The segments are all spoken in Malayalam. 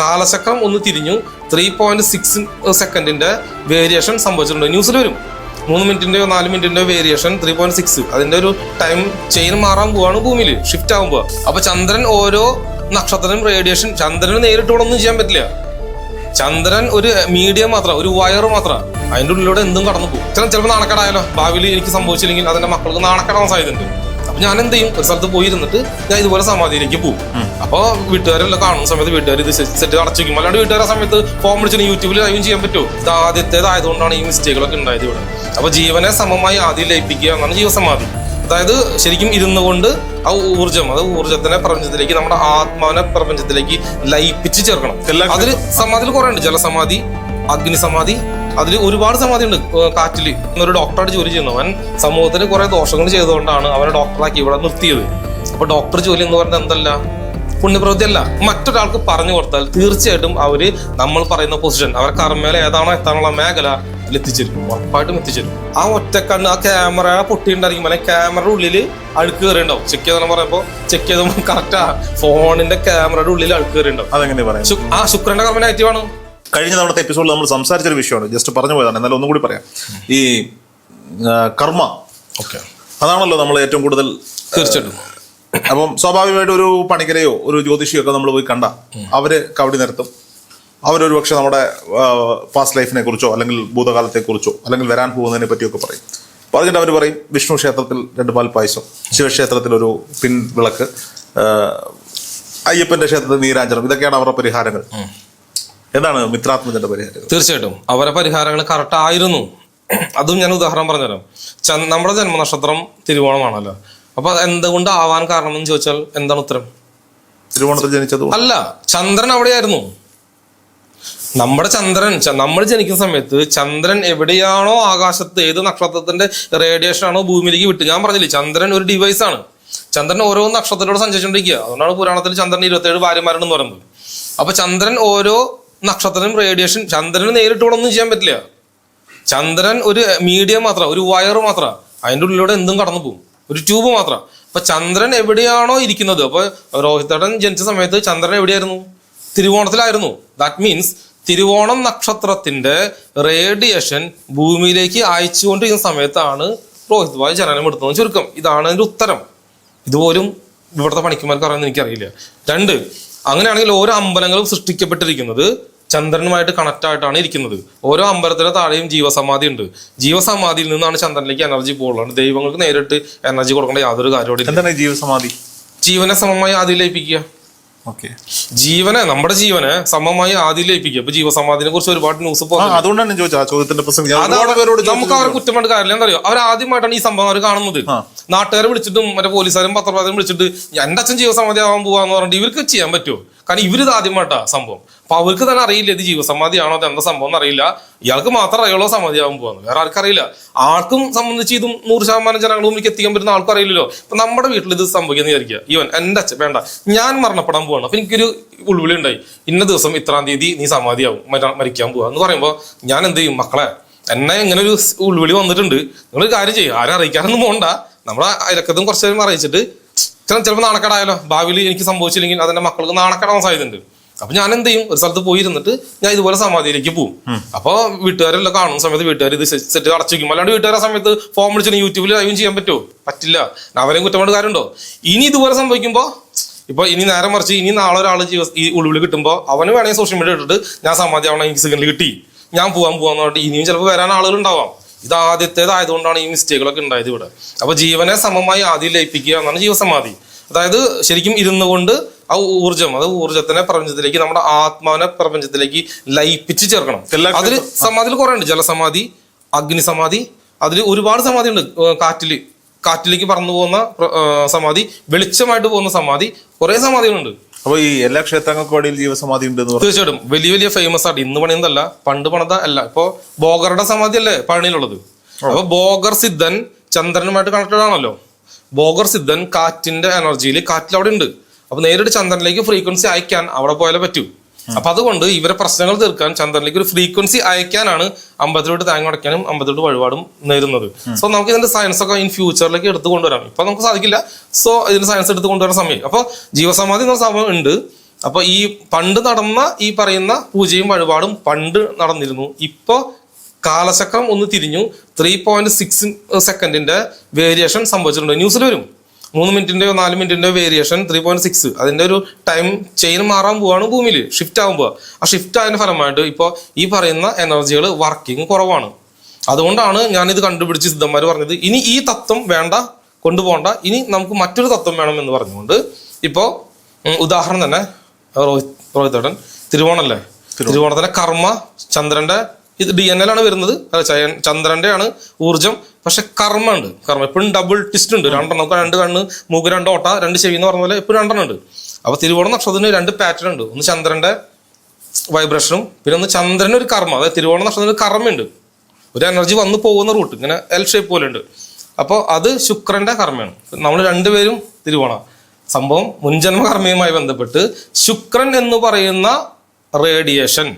കാലചക്രം ഒന്ന് തിരിഞ്ഞു. ത്രീ പോയിന്റ് സിക്സ് സെക്കൻഡിന്റെ വേരിയേഷൻ സംഭവിച്ചിട്ടുണ്ട്. ന്യൂസിൽ വരും. മൂന്ന് മിനിറ്റിന്റെ നാല് മിനിറ്റിന്റെ വേരിയേഷൻ ത്രീ പോയിന്റ് സിക്സ് അതിന്റെ ഒരു ടൈം ചെയിൻ മാറാൻ പോവാണ് ഭൂമിയിൽ. ഷിഫ്റ്റ് ആകുമ്പോൾ അപ്പൊ ചന്ദ്രൻ ഓരോ നക്ഷത്രം റേഡിയേഷൻ ചന്ദ്രന് നേരിട്ട് ഇവിടെ ഒന്നും ചെയ്യാൻ പറ്റില്ല. ചന്ദ്രൻ ഒരു മീഡിയം മാത്രം ഒരു വയർ മാത്രം. അതിന്റെ ഉള്ളിലൂടെ എന്തും കടന്നു പോകും ചില ചിലപ്പോൾ നാണക്കേടായാലോ ഭാവിയിൽ എനിക്ക് സംഭവിച്ചില്ലെങ്കിൽ അതിന്റെ മക്കൾക്ക് നാണക്കേടാൻ സാധ്യതയുണ്ട്. അപ്പൊ ഞാൻ എന്ത് ചെയ്യും ഒരു സ്ഥലത്ത് പോയി ഇരുന്നിട്ട് ഞാൻ ഇതുപോലെ സമാധിയിലേക്ക് പോകും. അപ്പൊ വീട്ടുകാരെല്ലാം കാണുന്ന സമയത്ത് വീട്ടുകാർ ഇത് സെറ്റ് അടച്ചു വയ്ക്കും അല്ലാണ്ട് വീട്ടുകാരെ സമയത്ത് ഫോം വിളിച്ചിട്ട് യൂട്യൂബിൽ ലൈവ് ചെയ്യാൻ പറ്റുമോ? ഇത് ആദ്യത്തേതായതുകൊണ്ടാണ് ഈ മിസ്റ്റേക്കുകളൊക്കെ ഉണ്ടായത് ഇവിടെ. അപ്പൊ ജീവനെ സമമായി ആദ്യം ലയിപ്പിക്കുക എന്നാണ് ജീവസമാധി. അതായത് ശരിക്കും ഇരുന്നു കൊണ്ട് ആ ഊർജം അത് ഊർജത്തിനെ പ്രപഞ്ചത്തിലേക്ക് നമ്മുടെ ആത്മാവിനെ പ്രപഞ്ചത്തിലേക്ക് ലയിപ്പിച്ച് ചേർക്കണം. അതിൽ സമാധിയിൽ കുറേ ഉണ്ട് ജലസമാധി അഗ്നി സമാധി അതിൽ ഒരുപാട് സമാധി ഉണ്ട് കാറ്റിൽ. ഒരു ഡോക്ടറായിട്ട് ജോലി ചെയ്യുന്നു. അവൻ സമൂഹത്തിൽ കുറെ ദോഷങ്ങൾ ചെയ്തുകൊണ്ടാണ് അവനെ ഡോക്ടറാക്കി ഇവിടെ നിർത്തിയത്. അപ്പൊ ഡോക്ടർ ജോലി എന്ന് പറഞ്ഞാൽ എന്തല്ല? പുണ്യപ്രവൃത്തി അല്ല മറ്റൊരാൾക്ക് പറഞ്ഞു കൊടുത്താൽ തീർച്ചയായിട്ടും അവർ നമ്മൾ പറയുന്ന പൊസിഷൻ അവർ കർമ്മേല ഏതാണോ എത്താനുള്ള മേഖല എത്തിച്ചേരും. ഉറപ്പായിട്ടും എത്തിച്ചേരും. ആ ഒറ്റക്കണ്ണ് ആ ക്യാമറ പൊട്ടിയിട്ടുണ്ടായിരിക്കും അല്ലെങ്കിൽ ക്യാമറയുടെ ഉള്ളിൽ അഴുക്ക് കയറിണ്ടാവും ചെക്ക് ചെയ്തെന്ന് പറയുമ്പോൾ ചെക്ക് ചെയ്തപ്പോൾ കറക്റ്റാ ഫോണിന്റെ ക്യാമറയുടെ ഉള്ളിൽ അഴുക്ക് കയറിണ്ടാവും അതെങ്ങനെ പറയാം ശു- ആ ശുക്രന്റെ കർമ്മ നെഗറ്റീവ് ആണ്. കഴിഞ്ഞ തവണത്തെ എപ്പിസോഡിൽ നമ്മൾ സംസാരിച്ചൊരു വിഷയമാണ്. ജസ്റ്റ് പറഞ്ഞു പോയതാണ്. എന്നാലും ഒന്നും കൂടി പറയാം. ഈ കർമ്മ. ഓക്കെ. അതാണല്ലോ നമ്മൾ ഏറ്റവും കൂടുതൽ തീർച്ചയായിട്ടും. അപ്പം സ്വാഭാവികമായിട്ട് ഒരു പണിക്കരെയോ ഒരു ജ്യോതിഷിയോ ഒക്കെ നമ്മൾ പോയി കണ്ട അവർ കവടി നിരത്തും. അവരൊരു പക്ഷെ നമ്മുടെ പാസ്റ്റ് ലൈഫിനെ കുറിച്ചോ അല്ലെങ്കിൽ ഭൂതകാലത്തെ കുറിച്ചോ അല്ലെങ്കിൽ വരാൻ പോകുന്നതിനെ പറ്റിയൊക്കെ പറയും. പറഞ്ഞിട്ട് അവർ പറയും വിഷ്ണു ക്ഷേത്രത്തിൽ രണ്ട് പാൽ പായസം ശിവക്ഷേത്രത്തിൽ ഒരു പിൻ വിളക്ക് അയ്യപ്പന്റെ ക്ഷേത്രത്തിൽ നീരാഞ്ജനം ഇതൊക്കെയാണ് അവരുടെ പരിഹാരങ്ങൾ. എന്താണ് മിത്രാത്മജന്റെ പരിഹാരം തീർച്ചയായിട്ടും. അവരെ പരിഹാരങ്ങൾ കറക്റ്റ് ആയിരുന്നു. അതും ഞാൻ ഉദാഹരണം പറഞ്ഞുതരാം. നമ്മുടെ ജന്മനക്ഷത്രം തിരുവോണമാണല്ലോ. അപ്പൊ എന്തുകൊണ്ട് ആവാൻ കാരണം എന്ന് ചോദിച്ചാൽ എന്താണ് ഉത്തരം? തിരുവോണത്തിൽ ജനിച്ചത് അല്ല ചന്ദ്രൻ അവിടെയായിരുന്നു. നമ്മുടെ ചന്ദ്രൻ നമ്മൾ ജനിക്കുന്ന സമയത്ത് ചന്ദ്രൻ എവിടെയാണോ ആകാശത്ത് ഏത് നക്ഷത്രത്തിന്റെ റേഡിയേഷൻ ആണോ ഭൂമിയിലേക്ക് വിട്ട്. ഞാൻ പറഞ്ഞില്ലേ ചന്ദ്രൻ ഒരു ഡിവൈസ് ആണ്. ചന്ദ്രൻ ഓരോ നക്ഷത്രത്തിലൂടെ സഞ്ചരിച്ചുകൊണ്ടിരിക്കുക. അതുകൊണ്ടാണ് പുരാണത്തിൽ ചന്ദ്രൻ ഇരുപത്തേഴ് ഭാര്യമാരുണ്ടെന്ന് പറയുന്നത്. അപ്പൊ ചന്ദ്രൻ ഓരോ നക്ഷത്രത്തിനും റേഡിയേഷൻ ചന്ദ്രന് നേരിട്ട് ഇവിടെ ഒന്നും ചെയ്യാൻ പറ്റില്ല. ചന്ദ്രൻ ഒരു മീഡിയം മാത്രം ഒരു വയർ മാത്രം. അതിന്റെ ഉള്ളിലൂടെ എന്തും കടന്നു പോകും. ഒരു ട്യൂബ് മാത്രം. അപ്പൊ ചന്ദ്രൻ എവിടെയാണോ ഇരിക്കുന്നത്? അപ്പൊ രോഹിതടൻ ജനിച്ച സമയത്ത് ചന്ദ്രൻ എവിടെയായിരുന്നു? തിരുവോണത്തിലായിരുന്നു. ദാറ്റ് മീൻസ് തിരുവോണം നക്ഷത്രത്തിന്റെ റേഡിയേഷൻ ഭൂമിയിലേക്ക് അയച്ചുകൊണ്ടിരിക്കുന്ന സമയത്താണ് രോഹിത് ഭായ് ജനനം എടുത്തതെന്ന് ചുരുക്കം. ഇതാണ് അതിന്റെ ഉത്തരം. ഇതുപോലും ഇവിടുത്തെ പണിക്കുമാർക്ക് അറിയാമെന്ന് എനിക്കറിയില്ല. രണ്ട് അങ്ങനെയാണെങ്കിൽ ഓരോ അമ്പലങ്ങളും സൃഷ്ടിക്കപ്പെട്ടിരിക്കുന്നത് ചന്ദ്രനുമായിട്ട് കണക്ട് ആയിട്ടാണ് ഇരിക്കുന്നത്. ഓരോ അമ്പലത്തിലെ താഴെയും ജീവസമാധി ഉണ്ട്. ജീവസമാധിയിൽ നിന്നാണ് ചന്ദ്രനിലേക്ക് എനർജി പോകുന്നത് ദൈവങ്ങൾക്ക് നേരിട്ട് എനർജി കൊടുക്കേണ്ട യാതൊരു കാര്യവും ജീവസമാധി? ജീവനെ സമമായി ജീവനെ നമ്മുടെ ജീവനെ സമമായി ആദ്യം ലയിപ്പിക്കുക. ഇപ്പൊ ജീവസമാധിനെ കുറിച്ച് ഒരുപാട് ന്യൂസ് അതുകൊണ്ടാണ് ചോദിച്ചത്. ചോദ്യത്തിന്റെ പ്രശ്നം. നമുക്ക് അവരെ കുറ്റം കാര്യം കാര്യമില്ല എന്താ അറിയോ അവർ ആദ്യമായിട്ടാണ് ഈ സംഭവം അവർ കാണുന്നത്. നാട്ടുകാരെ വിളിച്ചിട്ടും മറ്റേ പോലീസുകാരും പത്രപ്രവർത്തകരും വിളിച്ചിട്ട് എന്റെ അച്ഛൻ ജീവസമാധി ആവാൻ പോവാന്ന് പറഞ്ഞിട്ട് ഇവർക്ക് ചെയ്യാൻ പറ്റുമോ? കാരണം ഇവരിത് ആദ്യമായിട്ടാ സംഭവം. അപ്പൊ അവർക്ക് തന്നെ അറിയില്ല ഇത് ജീവസമാധിയാണോ അത് എന്താ സംഭവം എന്നറിയില്ല. ഇയാൾക്ക് മാത്രം അറിയുള്ളൂ സമാധി ആവാൻ പോവാന്ന് വേറെ ആർക്കറിയില്ല ആർക്കും സംബന്ധിച്ച് ഇതും നൂറ് ശതമാനം ജനങ്ങളും എനിക്ക് എത്തിക്കാൻ പറ്റുന്ന ആൾക്കും അറിയില്ലല്ലോ. ഇപ്പൊ നമ്മുടെ വീട്ടിൽ ഇത് സംഭവിക്കുന്ന വിചാരിക്കുക. ഇവൻ എന്റെ അച്ഛൻ വേണ്ട. ഞാൻ മരണപ്പെടാൻ പോവാണ്. അപ്പൊ എനിക്കൊരു ഉൾവിളി ഉണ്ടായി. ഇന്ന ദിവസം ഇത്രാം തീയതി നീ സമാധിയാവും. മര- മരിക്കാൻ പോവാ എന്ന് പറയുമ്പോ ഞാൻ എന്ത് ചെയ്യും? മക്കളെ എന്നെ ഇങ്ങനെ ഒരു ഉൾവിളി വന്നിട്ടുണ്ട്. നിങ്ങൾ കാര്യം ചെയ്യും. ആരും അറിയിക്കാനൊന്നും പോകണ്ട നമ്മളെ അയലക്കത്തും കുറച്ച് നേരം അറിയിച്ചിട്ട് ചിലപ്പോൾ നാണക്കേടായാലോ ഭാവിയിൽ എനിക്ക് സംഭവിച്ചില്ലെങ്കിൽ അതിന്റെ മക്കൾക്ക് നാണക്കേടാൻ സാധ്യതയുണ്ട്. അപ്പൊ ഞാൻ എന്ത് ചെയ്യും? ഒരു സ്ഥലത്ത് പോയി ഇരുന്നിട്ട് ഞാൻ ഇതുപോലെ സമാധിയിലേക്ക് പോകും അപ്പൊ വീട്ടുകാരെല്ലാം കാണുന്ന സമയത്ത് വീട്ടുകാർ ഇത് സെറ്റ് അടച്ചു വയ്ക്കും അല്ലാണ്ട് വീട്ടുകാരെ സമയത്ത് ഫോം വിളിച്ചിട്ട് യൂട്യൂബിൽ ലൈവും ചെയ്യാൻ പറ്റുമോ? പറ്റില്ല. അവരെയും കുറ്റപാട് കാര്യമുണ്ടോ? ഇനി ഇതുപോലെ സംഭവിക്കുമ്പോ ഇപ്പൊ ഇനി നേരെ മറിച്ച് ഇനി നാളെ ഒരാൾ ഈ ഉള്ളിൽ കിട്ടുമ്പോൾ അവന് വേണമെങ്കിൽ സോഷ്യൽ മീഡിയ ഇട്ടിട്ട് ഞാൻ സമാധി ആവണം എനിക്ക് സിഗ്നൽ കിട്ടി. ഞാൻ പോവാൻ പോവാന്ന് പറഞ്ഞിട്ട് ഇനിയും ചിലപ്പോൾ വരാൻ ആളുകൾ ഉണ്ടാവാം ഇത് ആദ്യത്തേതായതുകൊണ്ടാണ് ഈ മിസ്റ്റേക്കുകളൊക്കെ ഉണ്ടായത് ഇവിടെ. അപ്പൊ ജീവനെ സമമായി ആദ്യം ലയിപ്പിക്കുക എന്നാണ് ജീവസമാധി. അതായത് ശരിക്കും ഇരുന്നു കൊണ്ട് ആ ഊർജം അത് ഊർജത്തിനെ പ്രപഞ്ചത്തിലേക്ക് നമ്മുടെ ആത്മാവിനെ പ്രപഞ്ചത്തിലേക്ക് ലയിപ്പിച്ച് ചേർക്കണം. അതിൽ സമാധിയിൽ കുറെ ഉണ്ട് ജലസമാധി അഗ്നിസമാധി അതിൽ ഒരുപാട് സമാധി ഉണ്ട് കാറ്റിൽ കാറ്റിൽ. കാറ്റിലേക്ക് പറന്നു പോകുന്ന സമാധി വെളിച്ചമായിട്ട് പോകുന്ന സമാധി കുറെ സമാധികളുണ്ട്. അപ്പൊ ഈ എല്ലാ ക്ഷേത്രങ്ങൾക്കും ഇടയിൽ ജീവസമാധി ഉണ്ട് തീർച്ചയായിട്ടും. വലിയ വലിയ ഫേമസ് ആണ്. ഇന്ന് പണിയുന്നതല്ല പണ്ട് പണിത അല്ല. ഇപ്പൊ ബോഗറുടെ സമാധി അല്ലേ പഴനിയിലുള്ളത്? അപ്പൊ ബോഗർ സിദ്ധൻ ചന്ദ്രനുമായിട്ട് കണക്റ്റഡ് ആണല്ലോ. ബോഗർ സിദ്ധൻ കാറ്റിന്റെ എനർജിയിൽ കാറ്റിൽ അവിടെ ഉണ്ട്. അപ്പൊ നേരിട്ട് ചന്ദ്രനിലേക്ക് ഫ്രീക്വൻസി അയക്കാൻ അവിടെ പോയാലേ പറ്റൂ. അപ്പൊ അതുകൊണ്ട് ഇവരെ പ്രശ്നങ്ങൾ തീർക്കാൻ ചന്ദ്രനിലേക്ക് ഒരു ഫ്രീക്വൻസി അയക്കാനാണ് അമ്പതിലോട്ട് താങ്ങ അടയ്ക്കാനും അമ്പതിലോട്ട് വഴിപാടും നേരുന്നത്. സോ നമുക്ക് ഇതിന്റെ സയൻസ് ഒക്കെ ഇൻ ഫ്യൂച്ചറിലേക്ക് എടുത്തു കൊണ്ടുവരാം. ഇപ്പൊ നമുക്ക് സാധിക്കില്ല. സോ ഇതിന്റെ സയൻസ് എടുത്തു കൊണ്ടുവരാൻ സമയം. അപ്പൊ ജീവസമാധി എന്ന സംഭവം ഉണ്ട്. അപ്പൊ ഈ പണ്ട് നടന്ന ഈ പറയുന്ന പൂജയും വഴിപാടും പണ്ട് നടന്നിരുന്നു. ഇപ്പൊ കാലചക്രം ഒന്ന് തിരിഞ്ഞു. ത്രീ പോയിന്റ് സിക്സ് സെക്കൻഡിന്റെ വേരിയേഷൻ സംഭവിച്ചിട്ടുണ്ട്. ന്യൂസിൽ വരും. മൂന്ന് മിനിറ്റിന്റെയോ നാല് മിനിറ്റിന്റെയോ വേരിയേഷൻ ത്രീ പോയിന്റ് സിക്സ് അതിന്റെ ഒരു ടൈം ചെയിൻ മാറാൻ പോവാണ് ഭൂമിയിൽ ഷിഫ്റ്റ് ആകുമ്പോൾ ആ ഷിഫ്റ്റ് ആയതിന്റെ ഫലമായിട്ട് ഇപ്പോൾ ഈ പറയുന്ന എനർജികൾ വർക്കിംഗ് കുറവാണ്. അതുകൊണ്ടാണ് ഞാൻ ഇത് കണ്ടുപിടിച്ച് സിദ്ധന്മാർ പറഞ്ഞത് ഇനി ഈ തത്വം വേണ്ട കൊണ്ടുപോകണ്ട ഇനി നമുക്ക് മറ്റൊരു തത്വം വേണം എന്ന് പറഞ്ഞുകൊണ്ട് ഇപ്പോൾ ഉദാഹരണം തന്നെ റോഹിത് റോഹിത്തേട്ടൻ തിരുവോണല്ലേ? തിരുവോണത്തിന്റെ കർമ്മ ചന്ദ്രന്റെ ഇത് ഡി എൻ എൽ ആണ് വരുന്നത്. ചന്ദ്രന്റെ ആണ് ഊർജം പക്ഷെ കർമ്മ ഉണ്ട് കർമ്മ. എപ്പോഴും ഡബിൾ ട്വിസ്റ്റ് ഉണ്ട്. രണ്ടെണ്ണം. രണ്ട് കണ്ണ് മൂക്ക് രണ്ട് ഓട്ട രണ്ട് ചെവി എന്ന് പറഞ്ഞ പോലെ എപ്പോഴും രണ്ടെണ്ണം ഉണ്ട്. അപ്പൊ തിരുവോണ നക്ഷത്രത്തിന് രണ്ട് പാറ്റേൺ ഉണ്ട്. ഒന്ന് ചന്ദ്രന്റെ വൈബ്രേഷനും പിന്നെ ഒന്ന് ചന്ദ്രന് ഒരു കർമ്മ. അതായത് തിരുവോണ നക്ഷത്രത്തിന് കർമ്മമുണ്ട്. ഒരു എനർജി വന്നു പോകുന്ന റൂട്ട് ഇങ്ങനെ എൽ ഷേപ്പ് പോലെ ഉണ്ട്. അപ്പോൾ അത് ശുക്രന്റെ കർമ്മയാണ്. നമ്മൾ രണ്ടുപേരും തിരുവോണ. സംഭവം മുൻജന്മ കർമ്മയുമായി ബന്ധപ്പെട്ട് ശുക്രൻ എന്ന് പറയുന്ന റേഡിയേഷൻ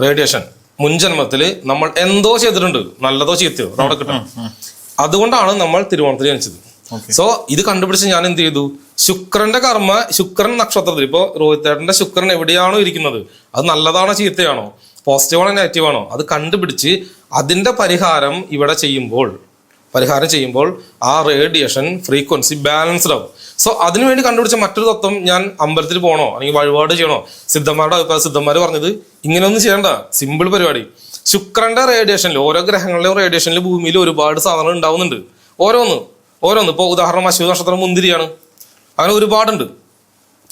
റേഡിയേഷൻ മുൻജന്മത്തിൽ നമ്മൾ എന്തോ ചെയ്തിട്ടുണ്ട്. നല്ലതോ ചീത്തയോ. അവിടെ കിട്ടണം. അതുകൊണ്ടാണ് നമ്മൾ തിരുവോണത്തിൽ ജനിച്ചത്. സോ ഇത് കണ്ടുപിടിച്ച് ഞാൻ എന്ത് ചെയ്തു? ശുക്രന്റെ കർമ്മ ശുക്രൻ നക്ഷത്രത്തിൽ. ഇപ്പോ രോഹിത്തേട്ടന്റെ ശുക്രൻ എവിടെയാണോ ഇരിക്കുന്നത്? അത് നല്ലതാണോ ചീത്തയാണോ? പോസിറ്റീവാണോ നെഗറ്റീവാണോ നെഗറ്റീവ് ആണോ? അത് കണ്ടുപിടിച്ച് അതിന്റെ പരിഹാരം ഇവിടെ ചെയ്യുമ്പോൾ പരിഹാരം ചെയ്യുമ്പോൾ ആ റേഡിയേഷൻ ഫ്രീക്വൻസി ബാലൻസ്ഡ് ആവും. സോ അതിനുവേണ്ടി കണ്ടുപിടിച്ച മറ്റൊരു തത്വം ഞാൻ അമ്പലത്തിൽ പോകണോ? അല്ലെങ്കിൽ വഴിപാട് ചെയ്യണോ? സിദ്ധന്മാരുടെ അഭിപ്രായം സിദ്ധന്മാർ പറഞ്ഞത് ഇങ്ങനെയൊന്നും ചെയ്യണ്ട. സിമ്പിൾ പരിപാടി. ശുക്രന്റെ റേഡിയേഷനിൽ ഓരോ ഗ്രഹങ്ങളുടെയും റേഡിയേഷനിൽ ഭൂമിയിൽ ഒരുപാട് സാധനങ്ങൾ ഉണ്ടാവുന്നുണ്ട്. ഓരോന്ന്. ഓരോന്ന്. ഇപ്പോൾ ഉദാഹരണം അശ്വ നക്ഷത്രം മുന്തിരിയാണ്. അങ്ങനെ ഒരുപാടുണ്ട്.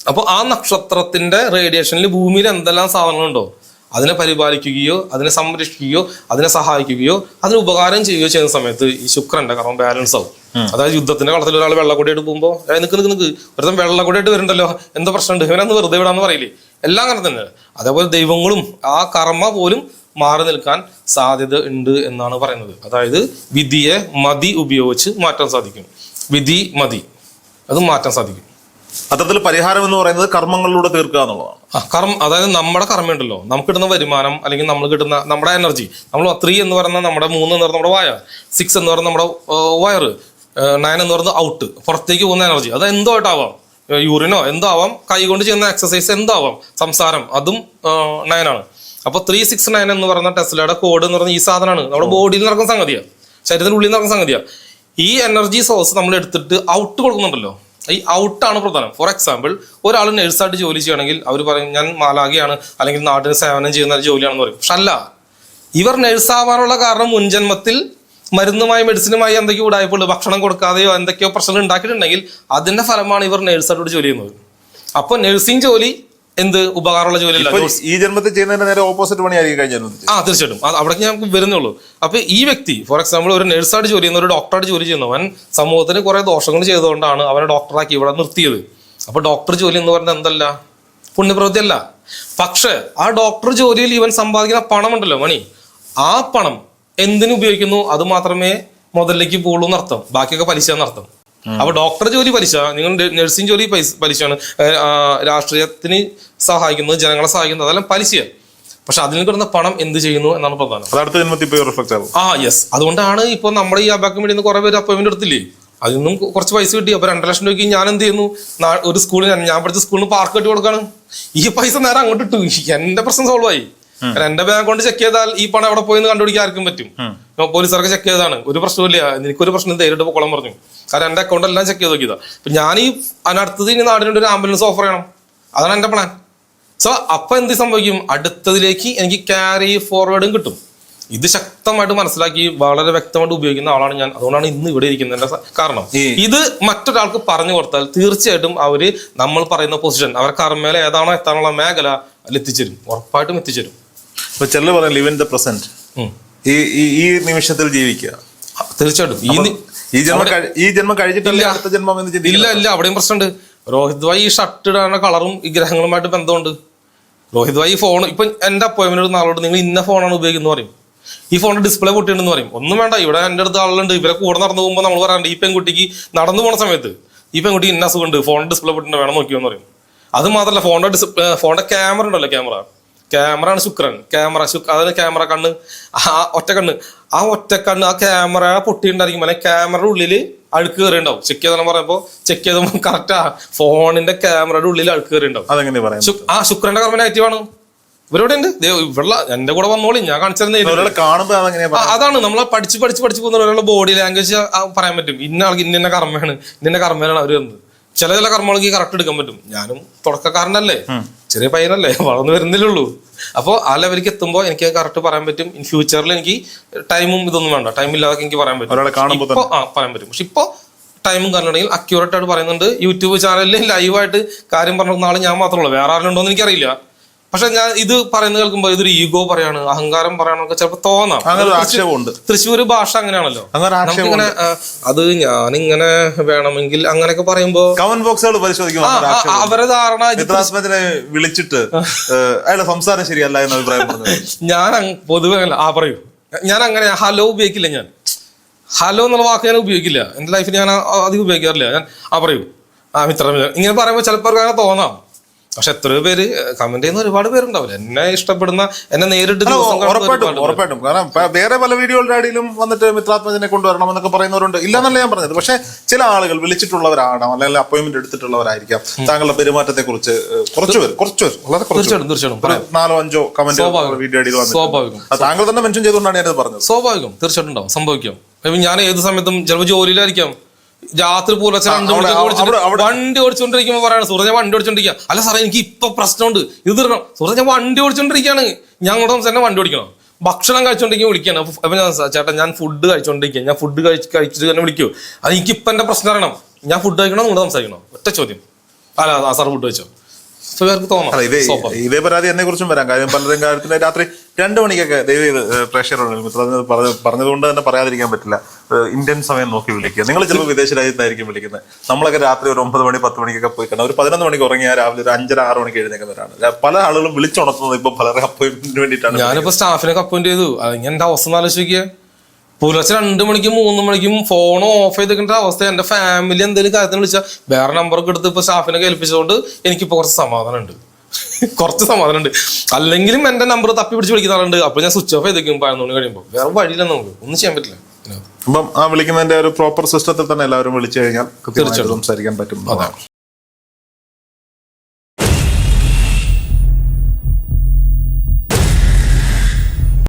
അപ്പോൾ ആ നക്ഷത്രത്തിന്റെ റേഡിയേഷനിൽ ഭൂമിയിൽ എന്തെല്ലാം സാധനങ്ങളുണ്ടോ? അതിനെ പരിപാലിക്കുകയോ അതിനെ സംരക്ഷിക്കുകയോ അതിനെ സഹായിക്കുകയോ അതിന് ഉപകാരം ചെയ്യുകയോ ചെയ്യുന്ന സമയത്ത് ഈ ശുക്രന്റെ കർമ്മം ബാലൻസ് ആവും. അതായത് യുദ്ധത്തിന്റെ കളത്തിൽ ഒരാൾ വെള്ളക്കൊടിയായിട്ട് പോകുമ്പോൾ നിക്ക് നിക്ക് നിക്ക് ഒരുത്തം വെള്ളക്കൊടിയായിട്ട് വരുന്നുണ്ടല്ലോ എന്താ പ്രശ്നമുണ്ട്? ഇവനന്ന് വെറുതെ വിടാന്ന് പറയില്ലേ? എല്ലാം അങ്ങനെ തന്നെ. അതേപോലെ ദൈവങ്ങളും ആ കർമ്മ പോലും മാറി നിൽക്കാൻ സാധ്യത ഉണ്ട് എന്നാണ് പറയുന്നത്. അതായത് വിധിയെ മതി ഉപയോഗിച്ച് മാറ്റാൻ സാധിക്കും. വിധി മതി. അത് മാറ്റാൻ സാധിക്കും. അത്തരത്തിൽ പരിഹാരം എന്ന് പറയുന്നത് കർമ്മങ്ങളിലൂടെ തീർക്കുക എന്നുള്ളതാണ്. കർമ്മ അതായത് നമ്മുടെ കർമ്മ ഉണ്ടല്ലോ നമുക്ക് കിട്ടുന്ന വരുമാനം അല്ലെങ്കിൽ നമ്മൾ കിട്ടുന്ന നമ്മുടെ എനർജി നമ്മൾ ത്രീ എന്ന് പറയുന്ന നമ്മുടെ മൂന്ന് എന്ന് പറയുന്ന നമ്മുടെ വായ സിക്സ് എന്ന് പറയുന്ന നമ്മുടെ വയറ് നയൻ എന്ന് പറയുന്നത് ഔട്ട് പുറത്തേക്ക് പോകുന്ന എനർജി അത് എന്തോ ആയിട്ടാവാം യൂറിനോ എന്തോ ആവാം. കൈ കൊണ്ട് ചെയ്യുന്ന എക്സസൈസ് എന്തോ ആവാം. സംസാരം. അതും നയനാണ് അപ്പൊ ത്രീ സിക്സ് നയൻ എന്ന് പറയുന്ന ടെസ്ലയുടെ കോഡ് എന്ന് പറയുന്ന ഈ സാധനമാണ്. നമ്മുടെ ബോഡിയിൽ നടക്കുന്ന സംഗതിയാണ് ശരീരത്തിനുള്ളിൽ നടക്കുന്ന സംഗതിയാണ് ഈ എനർജി സോഴ്സ് നമ്മൾ എടുത്തിട്ട് ഔട്ട് കൊടുക്കുന്നുണ്ടല്ലോ. ഈ ഔട്ടാണ് പ്രധാനം. ഫോർ എക്സാമ്പിൾ ഒരാൾ നഴ്സായിട്ട് ജോലി ചെയ്യണമെങ്കിൽ അവർ പറയും ഞാൻ മാലാഖയാണ്. അല്ലെങ്കിൽ നാട്ടിന് സേവനം ചെയ്യുന്ന ഒരു ജോലിയാണെന്ന് പറയും. പക്ഷെ അല്ല. ഇവർ നഴ്സാവാനുള്ള കാരണം മുൻജന്മത്തിൽ മരുന്നുമായി മെഡിസിനുമായി എന്തൊക്കെയോ ഉടായ്പുള്ളൂ ഭക്ഷണം കൊടുക്കാതെയോ എന്തൊക്കെയോ പ്രശ്നങ്ങൾ ഉണ്ടാക്കിയിട്ടുണ്ടെങ്കിൽ അതിന്റെ ഫലമാണ് ഇവർ നേഴ്സായിട്ട് ജോലി ചെയ്യുന്നത്. അപ്പൊ നഴ്സിംഗ് ജോലി എന്ത്? ഉപകാരമുള്ള ജോലിയല്ല ഈ ജന്മത്തിൽ ചെയ്യുന്നതിന്റെ നേരെ ഓപ്പോസിറ്റ് പണിയായിരിക്കും കഴിഞ്ഞ ജന്മത്തിൽ ആ തീർച്ചയായിട്ടും. അവിടേക്ക് ഞാൻ വരുന്നുള്ളൂ. അപ്പൊ ഈ വ്യക്തി ഫോർ എക്സാമ്പിൾ ഒരു നഴ്സായിട്ട് ജോലി ചെയ്യുന്ന ഒരു ഡോക്ടറായിട്ട് ജോലി ചെയ്യുന്നവൻ സമൂഹത്തിന് കുറെ ദോഷങ്ങൾ ചെയ്തുകൊണ്ടാണ് അവനെ ഡോക്ടറാക്കി ഇവിടെ നിർത്തിയത്. അപ്പൊ ഡോക്ടർ ജോലി എന്ന് പറഞ്ഞാൽ എന്തല്ല? പുണ്യപ്രവൃത്തി അല്ല പക്ഷെ ആ ഡോക്ടർ ജോലിയിൽ ഇവൻ സമ്പാദിക്കുന്ന പണം ഉണ്ടല്ലോ മണി. ആ പണം എന്തിനു ഉപയോഗിക്കുന്നു? അത് മാത്രമേ മുതലിലേക്ക് പോകുള്ളൂ എന്നർത്ഥം. ബാക്കിയൊക്കെ പലിശ എന്നർത്ഥം. അപ്പൊ ഡോക്ടർ ജോലി പലിശ നിങ്ങൾ നഴ്സിംഗ് ജോലി പലിശയാണ്. രാഷ്ട്രീയത്തിന് സഹായിക്കുന്നത് ജനങ്ങളെ സഹായിക്കുന്നത് അതെല്ലാം പലിശയാണ്. പക്ഷെ അതിൽ കിടന്ന പണം എന്ത് ചെയ്യുന്നു എന്നാണ് പ്രധാനം. അത് അടുത്ത ജന്മത്തിൽ പോയി റിഫ്ലക്ട് ആ യെസ് അതുകൊണ്ടാണ് ഇപ്പൊ നമ്മുടെ ഈ അബാക്കം വേണ്ടി കുറെ പേര് അപ്പോയിന്റ്മെന്റ് എടുത്തില്ലേ? അതിൽ നിന്നും കുറച്ച് പൈസ കിട്ടി. അപ്പൊ രണ്ടര ലക്ഷം രൂപയ്ക്ക് ഞാൻ എന്ത് ചെയ്യുന്നു? ഒരു സ്കൂളിൽ ഞാൻ പഠിച്ച സ്കൂളിന് പാർക്ക് കെട്ടി കൊടുക്കാണ്. ഈ പൈസ നേരെ അങ്ങോട്ട് ഇട്ടു. എന്റെ പ്രശ്നം സോൾവ് ആയി. എന്റെ ബാങ്ക് അക്കൗണ്ട് ചെക്ക് ചെയ്താൽ ഈ പണം എവിടെ പോയി എന്ന് കണ്ടുപിടിക്കാൻ ആർക്കും പറ്റും. പോലീസുകാർക്ക് ചെക്ക് ചെയ്തതാണ്. ഒരു പ്രശ്നമില്ല എനിക്കൊരു പ്രശ്നം നേരിട്ട് കുളം പറഞ്ഞു. കാരണം എന്റെ അക്കൗണ്ട് എല്ലാം ചെക്ക് ചെയ്ത് നോക്കിയതാ. അപ്പൊ ഞാൻ ഈ അതിനടുത്തത് ഇനി നാടിനൊരു ഒരു ആംബുലൻസ് ഓഫർ ചെയ്യണം. അതാണ് എന്റെ പ്ലാൻ സോ അപ്പൊ എന്ത് സംഭവിക്കും? അടുത്തതിലേക്ക് എനിക്ക് ക്യാരി ഫോർവേഡും കിട്ടും. ഇത് ശക്തമായിട്ട് മനസ്സിലാക്കി വളരെ വ്യക്തമായിട്ട് ഉപയോഗിക്കുന്ന ആളാണ് ഞാൻ. അതുകൊണ്ടാണ് ഇന്ന് ഇവിടെ ഇരിക്കുന്നതിന്റെ കാരണം. ഇത് മറ്റൊരാൾക്ക് പറഞ്ഞു കൊടുത്താൽ തീർച്ചയായിട്ടും അവർ നമ്മൾ പറയുന്ന പൊസിഷൻ അവർ കർമ്മേല ഏതാണോ എത്താനുള്ള മേഖല അതിൽ എത്തിച്ചേരും ഉറപ്പായിട്ടും എത്തിച്ചേരും. ഇപ്പൊ ചെല്ലു പറയാം ലിവ് ഇൻ ദ പ്രസന്റ്. ഈ ഈ- നിമിഷത്തിൽ ജീവിക്കുക. തീർച്ചയായിട്ടും. ഈ ജന്മ ഈ ജന്മം കഴി- ഈ ജന്മം കഴിച്ചിട്ടല്ലേ അടുത്ത ജന്മം എന്ന് ഇല്ല ഇല്ല. അവിടെയും പ്രശ്നമുണ്ട്. രോഹിത് ഭായി ഈ ഷർട്ട് ഇടാനുള്ള കളറും ഈ ഗ്രഹങ്ങളുമായിട്ട് ബന്ധമുണ്ട്. രോഹിത് ഭായി ഫോൺ ഇപ്പൊ എന്റെ അപ്പോയിന്റ്മെന്റ് നാളോട് നിങ്ങൾ ഇന്ന ഫോണാണ് ഉപയോഗിക്കുന്നത് പറയും. ഈ ഫോണിന്റെ ഡിസ്പ്ലേ പൊട്ടിയിട്ടുണ്ടെന്ന് പറയും. ഒന്നും വേണ്ട. ഇവിടെ എന്റെ അടുത്ത് ആളുണ്ട് ഇവരെ കൂടെ നടന്നു പോകുമ്പോൾ നമ്മൾ പറയാറുണ്ട് ഈ പെൺകുട്ടിക്ക് നടന്നു പോണ സമയത്ത് ഈ പെൺകുട്ടി ഇന്ന അസുഖമുണ്ട്. ഫോണിന്റെ ഡിസ്പ്ലേ പൊട്ടിട്ട് വേണം നോക്കിയോന്ന് പറയും. അത് മാത്രമല്ല ഫോണിന്റെ ഡിസ്പ്ലേ ഫോണിന്റെ ക്യാമറ ഉണ്ടല്ലോ ക്യാമറ ക്യാമറ ആണ് ശുക്രൻ. ക്യാമറ ശുക്ര അതായത് ക്യാമറ കണ്ണ്. ആ ഒറ്റ കണ്ണ്. ആ ഒറ്റ കണ്ണ് ആ ക്യാമറ പൊട്ടിയിട്ടുണ്ടായിരിക്കും. അല്ലെങ്കിൽ ക്യാമറയുടെ ഉള്ളിൽ അഴുക്ക് കയറി ഉണ്ടാവും ചെക്ക് ചെയ്തെന്ന് പറയുമ്പോ ചെക്ക് ചെയ്തപ്പോൾ കറക്റ്റാ ഫോണിന്റെ ക്യാമറയുടെ ഉള്ളിൽ അഴുക്ക് കയറി ഉണ്ടാവും അതെങ്ങനെ പറയാം ആ ശുക്രന്റെ കർമ്മ നെഗറ്റീവ് ആണ്. ഇവരോടെ ഉണ്ട്? എന്റെ കൂടെ വന്നോളി. ഞാൻ കാണിച്ചിരുന്നേ ഒരാളെ കാണുമ്പോ അതെങ്ങനെയാ ആ, അതാണ്. നമ്മൾ പഠിച്ച് പഠിച്ച് പഠിച്ച് പോകുന്ന ഒരാളുടെ ബോഡി ലാംഗ്വേജ് പറയാൻ പറ്റും. ഇന്ന ആൾക്ക് ഇന്ന ഇന്ന കർമ്മയാണ്. ഇന്ന കർമ്മയാണ് അവർ വന്നത് ചില ചില കർമ്മങ്ങൾക്ക് കറക്റ്റ് എടുക്കാൻ പറ്റും. ഞാനും തുടക്കക്കാരനല്ലേ. ചെറിയ പയ്യനല്ലേ വളർന്നു വരുന്നില്ലുള്ളൂ അപ്പോൾ ആ ലെവലിലേക്ക് എത്തുമ്പോൾ എനിക്ക് കറക്റ്റ് പറയാൻ പറ്റും. ഇൻ ഫ്യൂച്ചറിൽ എനിക്ക് ടൈമും ഇതൊന്നും വേണ്ട. ടൈം ഇല്ലാതെ എനിക്ക് പറയാൻ പറ്റും. ഇപ്പോൾ ആ പറയാൻ പറ്റും. പക്ഷെ ഇപ്പോൾ ടൈമും കാര്യമുണ്ടെങ്കിൽ അക്യൂറേറ്റ് ആയിട്ട് പറയുന്നുണ്ട്. യൂട്യൂബ് ചാനലിൽ ലൈവായിട്ട് കാര്യം പറഞ്ഞ നാളെ ഞാൻ മാത്രമേ ഉള്ളൂ. വേറെ ആരുണ്ടോ എന്ന് എനിക്കറിയില്ല. പക്ഷെ ഞാൻ ഇത് പറയുന്നത് കേൾക്കുമ്പോൾ ഇതൊരു ഈഗോ പറയാണ് അഹങ്കാരം പറയാനൊക്കെ ചിലപ്പോൾ തോന്നാം. ആക്ഷേപമുണ്ട്. തൃശ്ശൂർ ഭാഷ അങ്ങനെയാണല്ലോ. അങ്ങനെ നമുക്കിങ്ങനെ അത് ഞാനിങ്ങനെ വേണമെങ്കിൽ അങ്ങനെയൊക്കെ പറയുമ്പോ കമന്റ് ബോക്സുകൾ പരിശോധിക്കും അവരെ ധാരണ വിളിച്ചിട്ട് അയാളുടെ സംസാരം ശരിയല്ല എന്ന അഭിപ്രായം ഞാൻ പൊതുവെ ആ പറയൂ. ഞാൻ അങ്ങനെ ഹലോ ഉപയോഗിക്കില്ല ഞാൻ. ഹലോ എന്നുള്ള വാക്ക് ഞാൻ ഉപയോഗിക്കില്ല. എന്റെ ലൈഫിൽ ഞാൻ അധികം ഉപയോഗിക്കാറില്ല. ഞാൻ ആ പറയൂ. ആ മിത്രം ഇങ്ങനെ പറയുമ്പോൾ ചിലപ്പോൾ അങ്ങനെ തോന്നാം. പക്ഷെ എത്രയോ പേര് കമന്റ് ചെയ്യുന്ന ഒരുപാട് പേരുണ്ടാവില്ല. എന്നെ ഇഷ്ടപ്പെടുന്ന എന്നെ നേരിട്ട് ഉറപ്പായിട്ടും ഉറപ്പായിട്ടും. കാരണം വേറെ പല വീഡിയോകളുടെ അടിയിലും വന്നിട്ട് മിത്രാത്മജനെ കൊണ്ടുവരണം എന്നൊക്കെ പറയുന്നവരുണ്ട്. ഇല്ലെന്നല്ല ഞാൻ പറഞ്ഞത്. പക്ഷെ ചില ആളുകൾ വിളിച്ചിട്ടുള്ളവരാകണം അല്ലെങ്കിൽ അപ്പോയിന്റ്മെന്റ് എടുത്തിട്ടുള്ളവരായിരിക്കാം. താങ്കളുടെ പെരുമാറ്റത്തെ കുറിച്ച് കുറച്ച് പേര് കുറച്ച് പേര് വളരെ തീർച്ചയായിട്ടും തീർച്ചയായിട്ടും. നാലോ അഞ്ചോ കമന്റ്. വീഡിയോ അടിയിൽ സ്വാഭാവികം. താങ്കൾ തന്നെ മെൻഷൻ ചെയ്തുകൊണ്ടാണ് ഞാനത് പറഞ്ഞത്. സ്വാഭാവികം. തീർച്ചയായിട്ടും ഉണ്ടാവും. സംഭവിക്കാം. ഞാൻ ഏത് സമയത്തും ചിലപ്പോൾ ജോലിയിലായിരിക്കാം. രാത്രി പുലർച്ചെ രണ്ട് മണിക്ക് വണ്ടി ഓടിച്ചോണ്ടിരിക്കുമ്പോ പറയാണ് സുഹൃത്ത് ഞാൻ വണ്ടി ഓടിച്ചോണ്ടിരിക്കുക അല്ല സാറേ എനിക്ക് ഇപ്പൊ പ്രശ്നമുണ്ട്. ഇത് തരണം. സുഹൃത്ത് ഞാൻ വണ്ടി ഓടിച്ചോണ്ടിരിക്കുകയാണ് ഞാൻ അങ്ങോട്ട് സംസാരം വണ്ടി ഓടിക്കണം. ഭക്ഷണം കഴിച്ചോണ്ടിരിക്കും വിളിക്കണം. അപ്പൊ ഞാൻ ചേട്ടാ ഞാൻ ഫുഡ് കഴിച്ചോണ്ടിരിക്കുക ഞാൻ ഫുഡ് കഴിച്ച് കഴിച്ചിട്ട് തന്നെ വിളിക്കൂ. അത് എനിക്ക് ഇപ്പൊ എന്റെ പ്രശ്നം അറിയണം ഞാൻ ഫുഡ് കഴിക്കണോ? നിങ്ങൾ സംസാരിക്കണോ? ഒറ്റ ചോദ്യം. അല്ല സാർ ഫുഡ് കഴിച്ചോ? തോന്നാം ഇതേ ഇതേ പരാതി എന്നെ കുറിച്ചും വരാം. കാര്യം പലരും കാര്യത്തിന് രാത്രി രണ്ടു മണിക്കൊക്കെ ദൈവം പ്രേക്ഷകരുണ്ട് മിത്രം പറഞ്ഞ പറഞ്ഞതുകൊണ്ട് തന്നെ പറയാതിരിക്കാൻ പറ്റില്ല. ഇന്ത്യൻ സമയം നോക്കി വിളിക്കുക. നിങ്ങൾ ചിലപ്പോൾ വിദേശ രാജ്യത്തായിരിക്കും വിളിക്കുന്നത്. നമ്മളൊക്കെ രാത്രി ഒരു ഒമ്പത് മണി പത്ത് മണിക്കൊക്കെ പോയി കാണാം ഒരു പതിനൊന്ന് മണിക്ക് ഉറങ്ങിയാൽ രാവിലെ ഒരു അഞ്ചര ആറ് മണിക്ക് എഴുന്നേക്കുന്നവരാണ് പല ആളുകളും വിളിച്ചുണർത്തുന്നത് ഇപ്പൊ പലരെ അപ്പോയിന്റ്മെന്റിന് വേണ്ടിയിട്ടാണ് ഞാനിപ്പോ സ്റ്റാഫിനൊക്കെ അപ്പോയിന്റ് ചെയ്തു. എന്റെ അവസ്ഥ ആലോചിക്കുക പുലർച്ചെ രണ്ട് മണിക്കും മൂന്ന് മണിക്കും ഫോൺ ഓഫ് ചെയ്തിരിക്കേണ്ട അവസ്ഥ. എന്റെ ഫാമിലി എന്തെങ്കിലും കാര്യത്തിന് വിളിച്ചാൽ വേറെ നമ്പറൊക്കെ എടുത്ത് ഇപ്പൊ സ്റ്റാഫിനെ കേൾപ്പിച്ചതുകൊണ്ട് എനിക്കിപ്പോ കുറച്ച് സമാധാനം ഉണ്ട് കുറച്ച് സമാധാനം ഉണ്ട് അല്ലെങ്കിലും എന്റെ നമ്പർ തപ്പി പിടിച്ച് വിളിക്കുന്ന ആളുണ്ട്. അപ്പൊ ഞാൻ സ്വിച്ച് ഓഫ് ചെയ്തേക്കും പതിനൊന്ന് മണി കഴിയുമ്പോൾ വേറെ വഴിയില്ല നമുക്ക്. ഒന്നും ചെയ്യാൻ പറ്റില്ല. അപ്പം ആ വിളിക്കുന്നതിന്റെ ഒരു പ്രോപ്പർ സിസ്റ്റത്തിൽ തന്നെ എല്ലാവരും വിളിച്ചു കഴിഞ്ഞാൽ തീർച്ചയായിട്ടും. സംസാരിക്കാൻ പറ്റും. അതാണ്